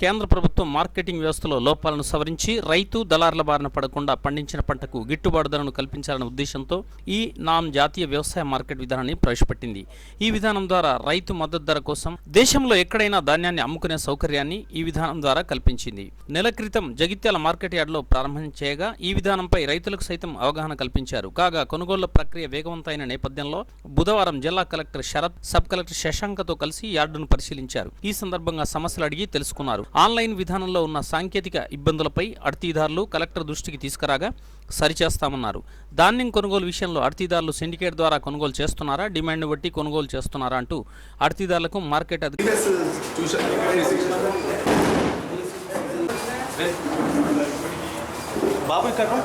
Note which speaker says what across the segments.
Speaker 1: కేంద్ర ప్రభుత్వం మార్కెటింగ్ వ్యవస్థలో లోపాలను సవరించి రైతు దళారుల బారిన పడకుండా పండించిన పంటకు గిట్టుబాటు ధరను కల్పించాలనే ఉద్దేశంతో ఈ నామ్ జాతీయ వ్యవసాయ మార్కెట్ విధానాన్ని ప్రవేశపెట్టింది. ఈ విధానం ద్వారా రైతు మద్దతు ధర కోసం దేశంలో ఎక్కడైనా ధాన్యాన్ని అమ్ముకునే సౌకర్యాన్ని ఈ విధానం ద్వారా కల్పించింది. నెల క్రితం జగిత్యాల మార్కెట్ యార్డ్లో ప్రారంభం చేయగా ఈ విధానంపై రైతులకు సైతం అవగాహన కల్పించారు. కాగా కొనుగోళ్ళ ప్రక్రియ వేగవంతమైన నేపథ్యంలో బుధవారం జిల్లా కలెక్టర్ శరత్ సబ్ కలెక్టర్ శశాంకతో కలిసి యార్డును పరిశీలించారు. ఈ సందర్భంగా సమస్యలు అడిగి తెలుసుకున్నారు. ఆన్లైన్ విధానంలో ఉన్న సాంకేతిక ఇబ్బందులపై అర్తీదారులు కలెక్టర్ దృష్టికి తీసుకురాగా సరిచేస్తామన్నారు. ధాన్యం కొనుగోలు విషయంలో అర్తీదారులు సిండికేట్ ద్వారా కొనుగోలు చేస్తున్నారా? డిమాండ్ బట్టి కొనుగోలు చేస్తున్నారా అంటూ అర్తీదారులకు మార్కెట్ అధికారులు
Speaker 2: బాబు ఇక్కడ రా.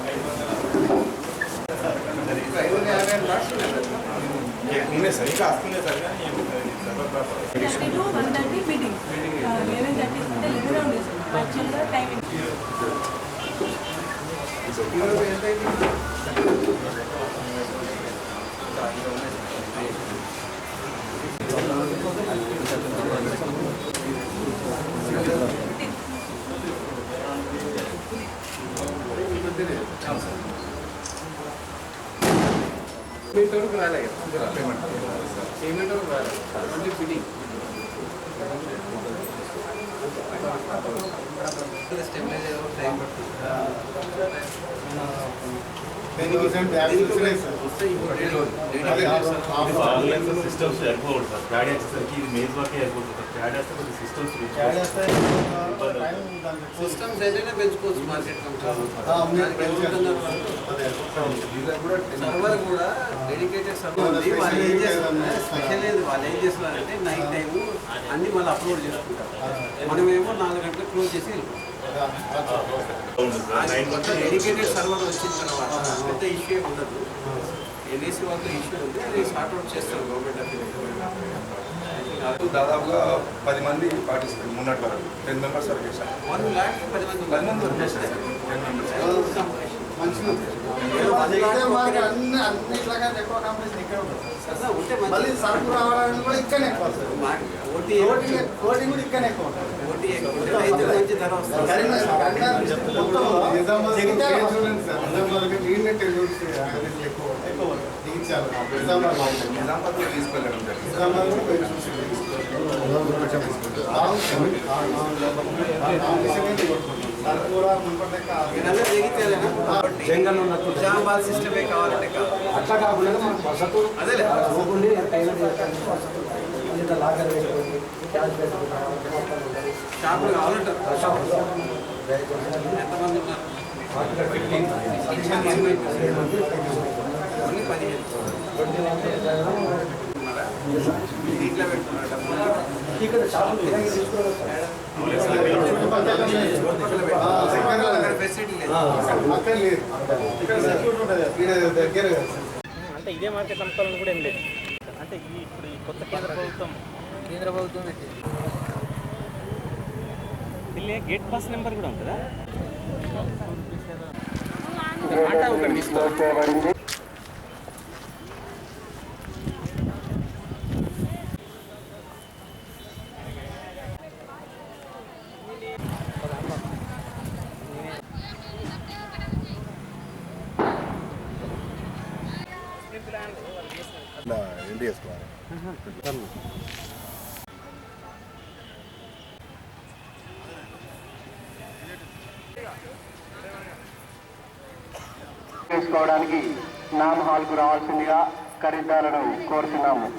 Speaker 2: ఉన్నాయి సార్ ఇంకా
Speaker 3: पेमेंटवर करायला
Speaker 4: लागेल पेमेंट पेमेंटवर करायला लागेल म्हणजे फिटिंग स्टेबलाइज टाइम
Speaker 2: पडतो సిస్టమ్స్ ఎయిర్పోర్ట్ సార్ ప్యాడ్ వచ్చేసరికి ఇది మేజ్ వరకే ఎయిర్పోర్ట్ సార్ ప్యాడ్ వేస్తే కొద్ది సిస్టమ్స్
Speaker 4: సిస్టమ్స్ ఏదైనా పెంచుకోవచ్చు మార్కెట్ సర్వర్ కూడా డెడికేటెడ్ సర్వర్ ఉంది. వాళ్ళు ఏం చేస్తున్నారు స్పెషల్ లేదు వాళ్ళు ఏం చేస్తున్నారంటే నైట్ టైం అన్ని మళ్ళీ అప్లోడ్ చేసుకుంటారు. మనమేమో నాలుగు గంటలకు క్లోజ్ చేసి
Speaker 2: వరకు
Speaker 4: డెడికేటెడ్ సర్వర్ వచ్చిన తర్వాత పెద్ద ఇష్యూ ఉండదు. ఎన్ఏసీ వాళ్ళతో ఇష్యూ ఉంది. అది సార్ట్ అవుట్ చేస్తారు గవర్నమెంట్
Speaker 5: దాదాపుగా పది మంది పార్టిసిపేట్ మొన్నటి వరకు. టెన్ మెంబర్స్ వరకు
Speaker 4: వన్ ల్యాక్ పది మంది
Speaker 5: పది మంది వరకు టెన్ మెంబర్స్
Speaker 6: మళ్ళీ
Speaker 4: మంచి
Speaker 6: సరుకు రావడానికి కూడా ఇక్కడనే ఎక్కువ కూడా ఇక్కడనే ఎక్కువ.
Speaker 4: సిస్టమే కావాలంటే
Speaker 6: అట్లా కాకుండా మనకు వసతు క్యాష్
Speaker 4: షాపులు కావాలంటారు. ఎంతమంది ఉన్నారు? పదిహేను. దీంట్లో పెట్టుకున్నారు?
Speaker 6: ఇక్కడ తీసుకోవాలి
Speaker 4: అక్కడ లేదు
Speaker 6: ఇక్కడ ఉంటుంది దగ్గర
Speaker 1: అంటే ఇదే మార్కెట్ నమ్మకాలను కూడా ఏం లేదు. అంటే ఈ ఇప్పుడు ఈ కొత్త కేంద్ర ప్రభుత్వం
Speaker 4: కేంద్ర ప్రభుత్వం
Speaker 1: ఢిల్లీ గేట్ పాస్ నెంబర్ కూడా ఉంటుందా?
Speaker 7: చేసుకోవడానికి నామ్ హాల్కు రావాల్సిందిగా ఖరీదారులను కోరుతున్నాము.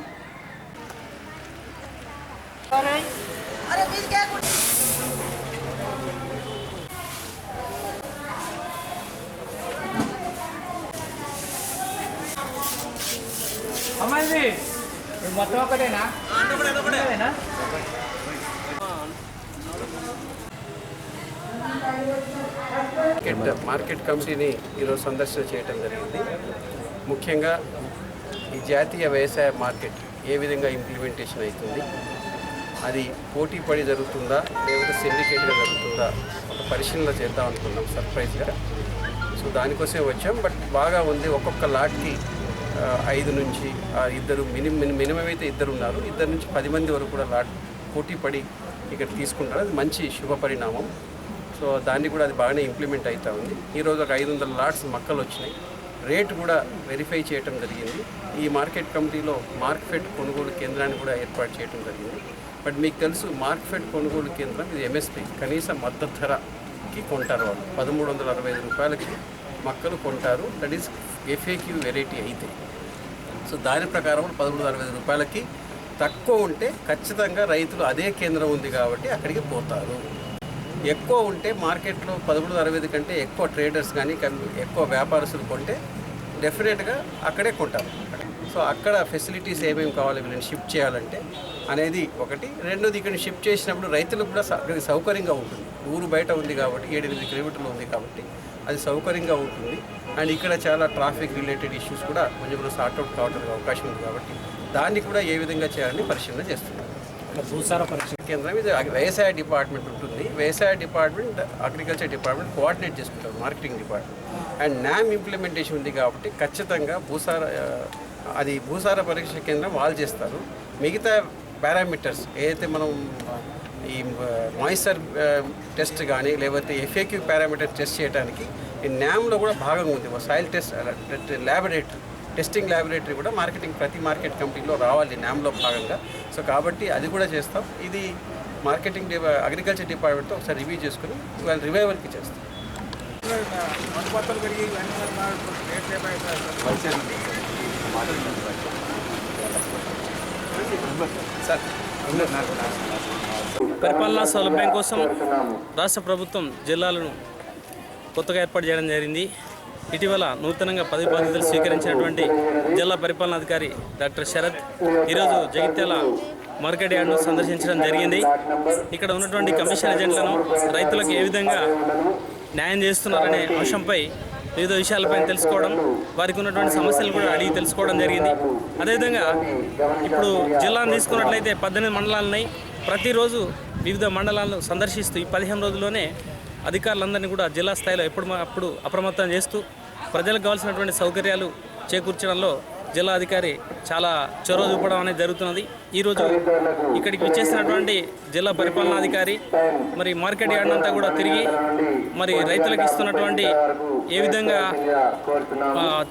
Speaker 4: మార్కెట్ మార్కెట్ కమిటీని ఈరోజు సందర్శన చేయడం జరిగింది. ముఖ్యంగా ఈ జాతీయ వ్యవసాయ మార్కెట్ ఏ విధంగా ఇంప్లిమెంటేషన్ అవుతుంది? అది పోటీ పడి జరుగుతుందా? లేకపోతే సిండికేట్గా జరుగుతుందా? ఒక పరిశీలన చేద్దాం అనుకున్నాం సర్ప్రైజ్గా సో దానికోసమే వచ్చాం బట్ బాగా ఉంది. ఒక్కొక్క లాట్కి ఐదు నుంచి ఇద్దరు మినిమం మినిమం అయితే ఇద్దరు ఉన్నారు ఇద్దరు నుంచి పది మంది వరకు కూడా లాట్ పోటీ పడి ఇక్కడ తీసుకుంటారు అది మంచి శుభ పరిణామం. సో దాన్ని కూడా అది బాగానే ఇంప్లిమెంట్ అవుతూ ఉంది. ఈరోజు ఒక ఐదు వందల లాట్స్ మక్కలు వచ్చినాయి. రేట్ కూడా వెరిఫై చేయటం జరిగింది. ఈ మార్కెట్ కమిటీలో మార్క్ఫెడ్ కొనుగోలు కేంద్రాన్ని కూడా ఏర్పాటు చేయడం జరిగింది. బట్ మీకు తెలుసు మార్క్ఫెడ్ కొనుగోలు కేంద్రం ఇది ఎంఎస్పి కనీస మద్దతు ధరకి కొంటారు వాళ్ళు. పదమూడు వందల అరవై ఐదు రూపాయలకి మక్కలు కొంటారు. దట్ ఈస్ ఎఫ్ఏక్యూ వెరైటీ అయితే. సో దాని ప్రకారం పదమూడు అరవై ఐదు రూపాయలకి తక్కువ ఉంటే ఖచ్చితంగా రైతులు అదే కేంద్రం ఉంది కాబట్టి అక్కడికి పోతారు. ఎక్కువ ఉంటే మార్కెట్లో పదమూడు అరవై ఐదు కంటే ఎక్కువ ట్రేడర్స్ కానీ ఎక్కువ వ్యాపారస్తులు కొంటే డెఫినెట్గా అక్కడే కొంటారు. సో అక్కడ ఫెసిలిటీస్ ఏమేమి కావాలి వీళ్ళని షిఫ్ట్ చేయాలంటే అనేది ఒకటి. రెండోది ఇక్కడ షిఫ్ట్ చేసినప్పుడు రైతులకు కూడా సౌకర్యంగా ఉంటుంది. ఊరు బయట ఉంది కాబట్టి ఏడెనిమిది కిలోమీటర్లు ఉంది కాబట్టి అది సౌకర్యంగా ఉంటుంది. అండ్ ఇక్కడ చాలా ట్రాఫిక్ రిలేటెడ్ ఇష్యూస్ కూడా కొంచెం సార్ట్అవుట్ కావడానికి అవకాశం ఉంది కాబట్టి దాన్ని కూడా ఏ విధంగా చేయాలని పరిశీలన చేస్తున్నారు
Speaker 6: భూసార పరీక్ష
Speaker 4: కేంద్రం ఇది వ్యవసాయ డిపార్ట్మెంట్ ఉంటుంది. వ్యవసాయ డిపార్ట్మెంట్ అగ్రికల్చర్ డిపార్ట్మెంట్ కోఆర్డినేట్ చేసుకుంటారు marketing department. And NAM implementation ఉంది కాబట్టి ఖచ్చితంగా భూసార అది భూసార పరీక్ష కేంద్రం వాళ్ళు చేస్తారు. మిగతా పారామీటర్స్ ఏదైతే మనం ఈ మాయిశ్చర్ టెస్ట్ కానీ లేకపోతే ఎఫ్ఏక్యూ పారామీటర్ టెస్ట్ చేయడానికి ఈ న్యామ్లో కూడా భాగం ఉంది. Soil test laboratory testing laboratory కూడా మార్కెటింగ్ ప్రతి మార్కెట్ కంపెనీలో రావాలి న్యామ్లో భాగంగా. సో కాబట్టి అది కూడా చేస్తాం. ఇది మార్కెటింగ్ డి అగ్రికల్చర్ డిపార్ట్మెంట్తో ఒకసారి రివ్యూ చేసుకుని వాళ్ళ రివైవల్కి చేస్తాం.
Speaker 8: పరిపాలనా సౌలభ్యం కోసం రాష్ట్ర ప్రభుత్వం జిల్లాలను కొత్తగా ఏర్పాటు చేయడం జరిగింది. ఇటీవల నూతనంగా పదవి బాధ్యతలు స్వీకరించినటువంటి జిల్లా పరిపాలనాధికారి డాక్టర్ శరత్ ఈరోజు జగిత్యాల మార్కెట్ యార్డ్ను సందర్శించడం జరిగింది. ఇక్కడ ఉన్నటువంటి కమిషన్ ఏజెంట్లను రైతులకు ఏ విధంగా న్యాయం చేస్తున్నారనే అంశంపై వివిధ విషయాలపైన తెలుసుకోవడం వారికి ఉన్నటువంటి సమస్యలు కూడా అడిగి తెలుసుకోవడం జరిగింది. అదేవిధంగా ఇప్పుడు జిల్లాను తీసుకున్నట్లయితే పద్దెనిమిది మండలాలు ఉన్నాయి. ప్రతిరోజు వివిధ మండలాలను సందర్శిస్తూ ఈ పదిహేను రోజుల్లోనే అధికారులందరినీ కూడా జిల్లా స్థాయిలో ఎప్పుడు అప్పుడు అప్రమత్తం చేస్తూ ప్రజలకు కావాల్సినటువంటి సౌకర్యాలు చేకూర్చడంలో జిల్లా అధికారి చాలా చొరవ చూపడం అనేది జరుగుతున్నది. ఈరోజు ఇక్కడికి వచ్చేసినటువంటి జిల్లా పరిపాలనాధికారి మరి మార్కెట్ యార్డ్ అంతా కూడా తిరిగి మరి రైతులకు ఇస్తున్నటువంటి ఏ విధంగా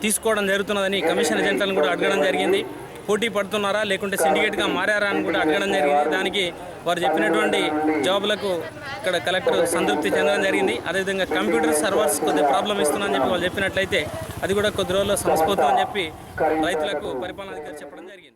Speaker 8: తీసుకోవడం జరుగుతున్నదని కమిషన్ ఏజెంట్లను కూడా అడగడం జరిగింది. పోటీ పడుతున్నారా లేకుంటే సిండికేట్గా మారారా అని కూడా అడగడం జరిగింది. దానికి వారు చెప్పినటువంటి జాబులకు ఇక్కడ కలెక్టర్ సంతృప్తి చెందడం జరిగింది. అదేవిధంగా కంప్యూటర్ సర్వర్స్ కొద్దిగా ప్రాబ్లం ఇస్తున్నారని చెప్పి వాళ్ళు చెప్పినట్లయితే అది కూడా కొద్ది రోజుల్లో సమస్పోతుందని చెప్పి రైతులకు పరిపాలనాధికారి చెప్పడం జరిగింది.